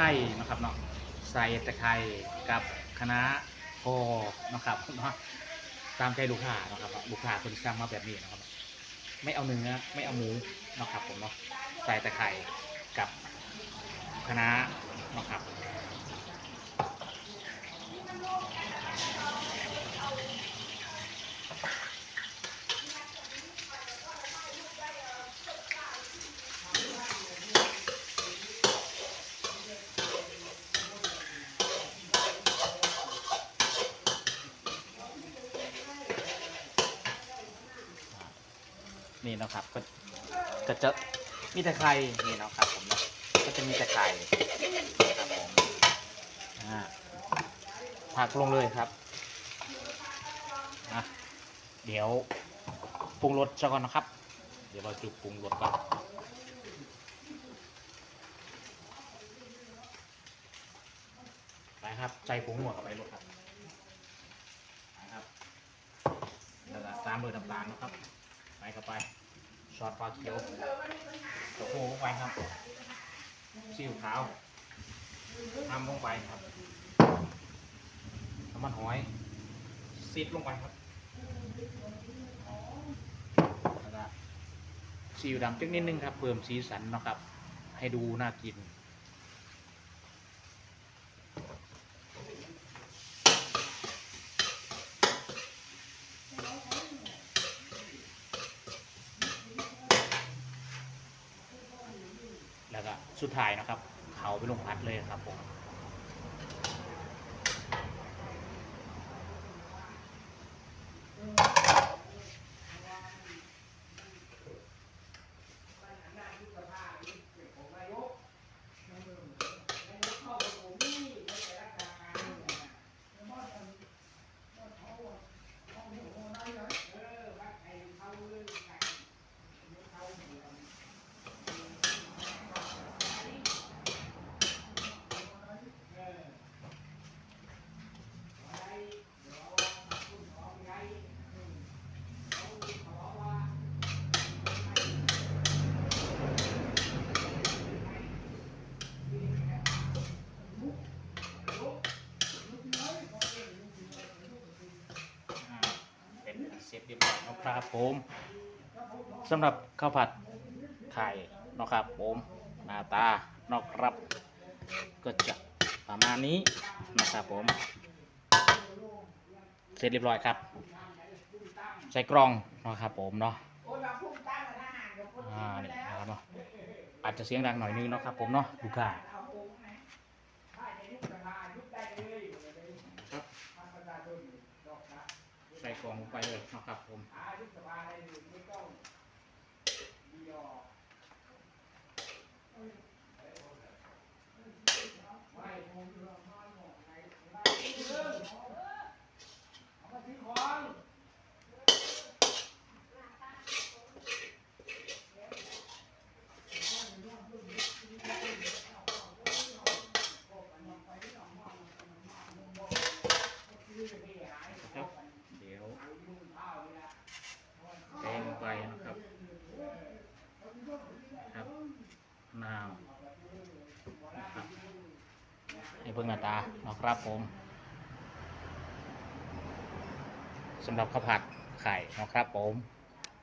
ไคร้นะครับเนาะใส่ตะไคร่กับคณะพอนะครับเนาะตามใจลูกค้านะครับลูกค้าคนสั่งมาแบบนี้นะครับ ไม่เอาเนื้อไม่เอาหมูนะครับผมเนาะใส่ตะไคร่กับคะน้านะครับ นี่นะครับก็ก็จะมีแต่ไข่นี่เนาะครับผมนะก็จะมีแต่ไข่นะครับผมอ่าผักลงเลยครับอะเดี๋ยวปรุงรสซะก่อนนะครับ เดี๋ยวเราจุดปรุงรสก่อนไปครับใจผงหัวเข้าไปรสครับไปครับแล้วก็ตามด้วยน้ำตาลนะครับ ซอสปลาเขียวตะโพลงไปครับซีอิ๊วขาวทำลงไปครับน้ำมันหอยซีดลงไปครับแล้วก็ซีอิ๊วดำจักนิดนึงครับ เพิ่มสีสันนะครับ ให้ดูน่ากิน สุดท้ายนะครับ เขาไปลงพัดเลยครับผม ร็จเรียบร้อยแล้วครับผมสำหรับข้าวผัดไข่นะครับผมหน้าตานาะครับ ก็จะประมาณนี้นะครับผม เสร็จเรียบร้อยครับ ใส่กรองนะครับผมเนาะอ่านี่นะครับเนาะอาจจะเสียงดังหน่อยนึงเนาะครับผมเนาะลูค้าครับ กล่องลงไปเลยนะครับผมครับเดี๋ยวแกงลงไปนะครับครับนาวนะครับ ให้เพิ่งหน้าตาเนาะครับผมสำหรับข้าวผัดไข่เนาะครับผม